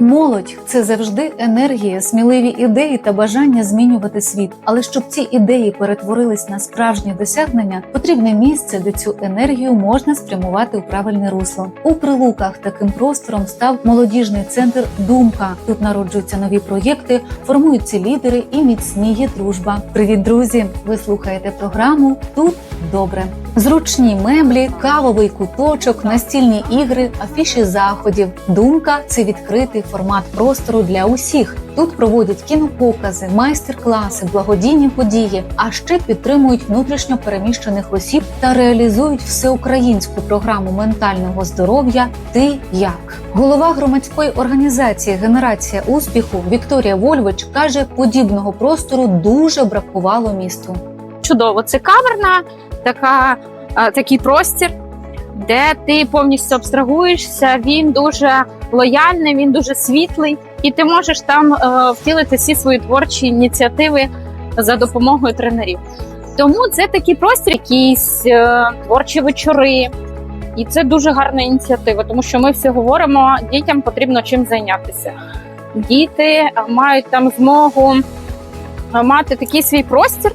Молодь це завжди енергія, сміливі ідеї та бажання змінювати світ. Але щоб ці ідеї перетворились на справжні досягнення, потрібне місце, де цю енергію можна спрямувати у правильне русло. У прилуках таким простором став молодіжний центр Думка. Тут народжуються нові проєкти, формуються лідери і міцніє дружба. Привіт, друзі! Ви слухаєте програму Тут добре. Зручні меблі, кавовий куточок, настільні ігри, афіші заходів. Думка це відкритий формат простору для усіх. Тут проводять кінопокази, майстер-класи, благодійні події, а ще підтримують внутрішньо переміщених осіб та реалізують всеукраїнську програму ментального здоров'я Ти як голова громадської організації Генерація успіху Вікторія Вольвич каже, подібного простору дуже бракувало місту. чудово. Це камерна, така, такий простір, де ти повністю абстрагуєшся. Він дуже лояльний, він дуже світлий, і ти можеш там е, втілити всі свої творчі ініціативи за допомогою тренерів. Тому це такий простір, якісь е, творчі вечори. І це дуже гарна ініціатива, тому що ми всі говоримо, дітям потрібно чим зайнятися. Діти е, мають там змогу е, мати такий свій простір,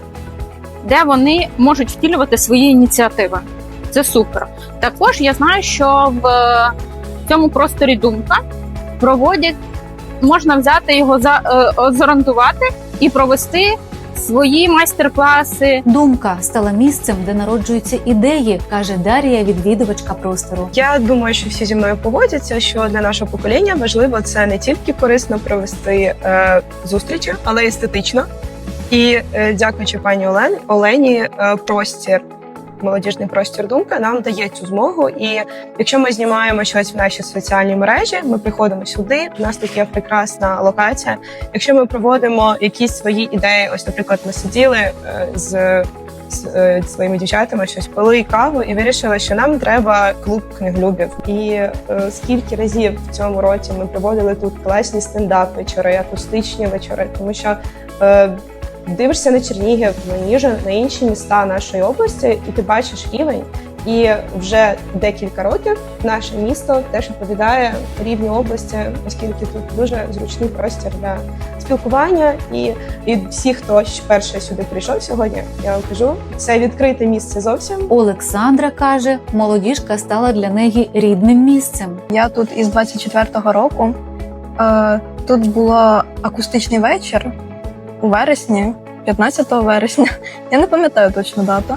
де вони можуть втілювати свої ініціативи. Це супер. Також я знаю, що в е, цьому просторі думка проводять, можна взяти його за е, зорієнтувати і провести свої майстер-класи. Думка стала місцем, де народжуються ідеї, каже Дарія, відвідувачка простору. Я думаю, що всі зі мною погодяться, що для нашого покоління важливо це не тільки корисно провести е, зустрічі, але й естетично. І е, дякуючи пані Олен, Олені, е, простір. Молодіжний простір думка нам дає цю змогу. І якщо ми знімаємо щось в нашій соціальній мережі, ми приходимо сюди. У нас тут є прекрасна локація. Якщо ми проводимо якісь свої ідеї, ось, наприклад, ми сиділи е, з, з своїми дівчатами, щось пили каву і вирішили, що нам треба клуб книголюбів. І е, скільки разів в цьому році ми проводили тут класні стендап вечори, акустичні вечори, тому що. Е, Дивишся на Чернігів, на Ніжин, на інші міста нашої області, і ти бачиш рівень. І вже декілька років наше місто теж відповідає рівню області, оскільки тут дуже зручний простір для спілкування. І, і всі, хто вперше сюди прийшов сьогодні, я вам кажу, це відкрите місце зовсім. Олександра каже, молодіжка стала для неї рідним місцем. Я тут із 24-го року. Е, Тут було акустичний вечір у вересні, 15 вересня. Я не пам'ятаю точну дату.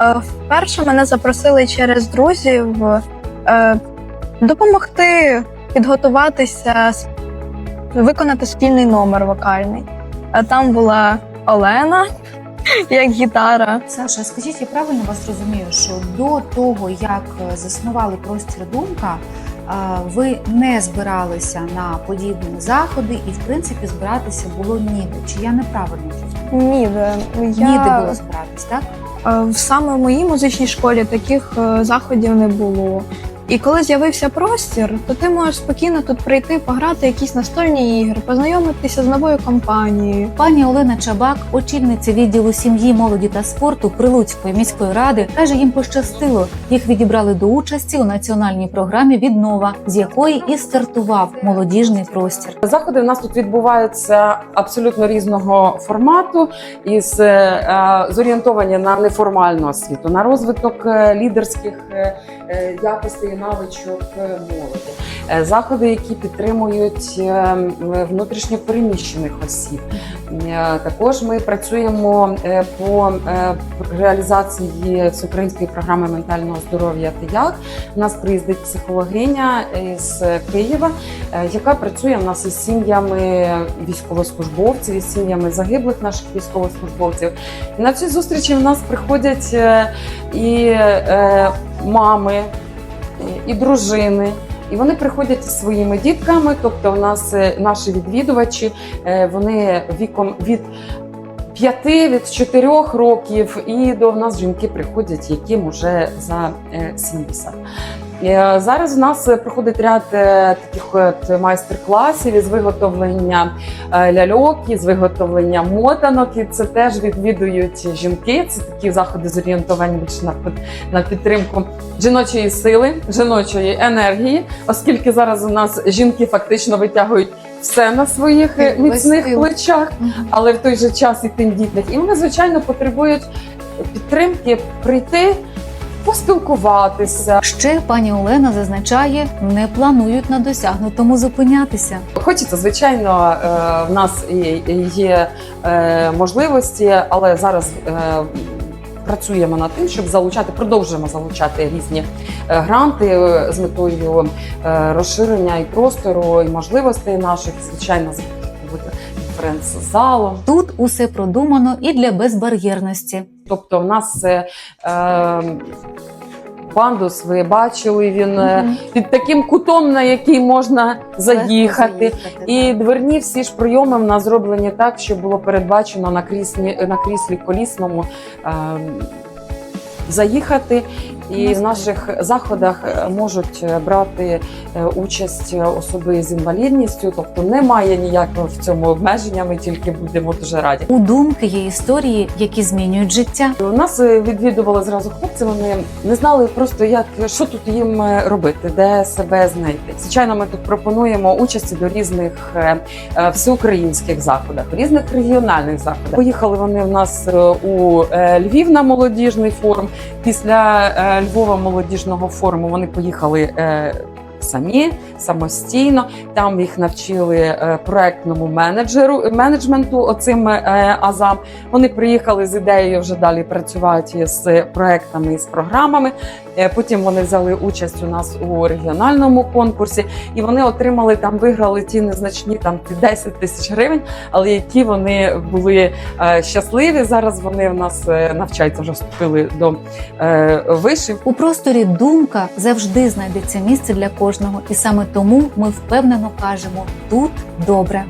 Е, Вперше мене запросили через друзів е, допомогти підготуватися, виконати спільний номер вокальний. А там була Олена як гітара. Саша, скажіть, я правильно вас розумію, що до того, як е, заснували простір думка, е, ви не збиралися на подібні заходи, і в принципі збиратися було ніде. Чи я неправильно розумію? Ніде. Я... Ніде було збиратись, так? Саме в моїй музичній школі таких е, заходів не було. І коли з'явився простір, то ти можеш спокійно тут прийти, пограти якісь настольні ігри, познайомитися з новою компанією. Пані Олена Чабак, очільниця відділу сім'ї, молоді та спорту Прилуцької міської ради, каже, їм пощастило. Їх відібрали до участі у національній програмі Віднова, з якої і стартував молодіжний простір. Заходи в нас тут відбуваються абсолютно різного формату, із е, зорієнтовані на неформальну освіту, на розвиток е, лідерських е, е, якостей і навичок е, молоді. Е, Заходи, які підтримують е, внутрішньо переміщених осіб. Е, Також ми працюємо е, по е, реалізації всеукраїнської програми ментального здоров'я «Ти-як». У нас приїздить психологиня з Києва, е, яка працює в нас із сім'ями військовослужбовців, із сім'ями загиблих наших військовослужбовців. На ці зустрічі в нас приходять е, і е, мами, і- і дружини. І вони приходять зі своїми дітками, тобто у нас е, наші відвідувачі, е, вони віком від 5, від 4 років, і до нас жінки приходять, яким уже за е, 70. Е, Зараз у нас е, проходить ряд е, таких от майстер-класів із виготовлення ляльок, із виготовлення мотанок. І це теж відвідують жінки. Це такі заходи зорієнтовані більше на, під- на підтримку жіночої сили, жіночої енергії, оскільки зараз у нас жінки фактично витягують все на своїх міцних плечах, але в той же час і тендітних. І вони, звичайно, потребують підтримки прийти, поспілкуватися. Ще пані Олена зазначає, не планують на досягнутому зупинятися. Хочеться, звичайно, е, в нас є е, можливості, але зараз. е, Працюємо над тим, щоб залучати, продовжуємо залучати різні е, гранти е, з метою е, розширення і простору, і можливостей наших, звичайно, з конференц-залом. Тут усе продумано і для безбар'єрності. Тобто, в нас е, пандус, ви бачили, він е, під таким кутом, на який можна заїхати. І дверні всі ж прийоми в нас зроблені так, щоб було передбачено на кріслі, на кріслі колісному е, заїхати. І в наших заходах е, можуть е, брати е, участь особи з інвалідністю, тобто немає ніякого в цьому обмеження. Ми тільки будемо дуже раді. У думки є історії, які змінюють життя. У нас відвідували зразу хлопці. Вони не знали просто, як що тут їм робити, де себе знайти. Звичайно, ми тут пропонуємо участі до різних всеукраїнських заходах, різних регіональних заходах. Поїхали вони в нас у Львів на молодіжний форум. Після Львова молодіжного форуму вони поїхали. Самі самостійно там їх навчили е, проектному менеджеру менеджменту оцим е, азам. Вони приїхали з ідеєю вже далі працювати з проектами і з програмами. Е, Потім вони взяли участь у нас у регіональному конкурсі, і вони отримали там, виграли ті незначні там ті 10 тисяч гривень, але які вони були щасливі. Зараз вони в нас навчаються, вже вступили до вишів. У просторі думка завжди знайдеться місце для кожного, і саме тому ми впевнено кажемо тут добре.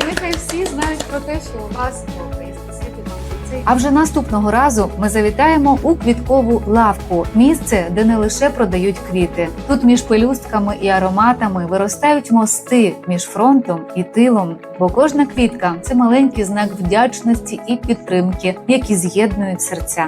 І нехай всі знають про те, що у вас А вже наступного разу ми завітаємо у квіткову лавку, місце, де не лише продають квіти. Тут між пелюстками і ароматами виростають мости між фронтом і тилом. Бо кожна квітка це маленький знак вдячності і підтримки, які з'єднують серця.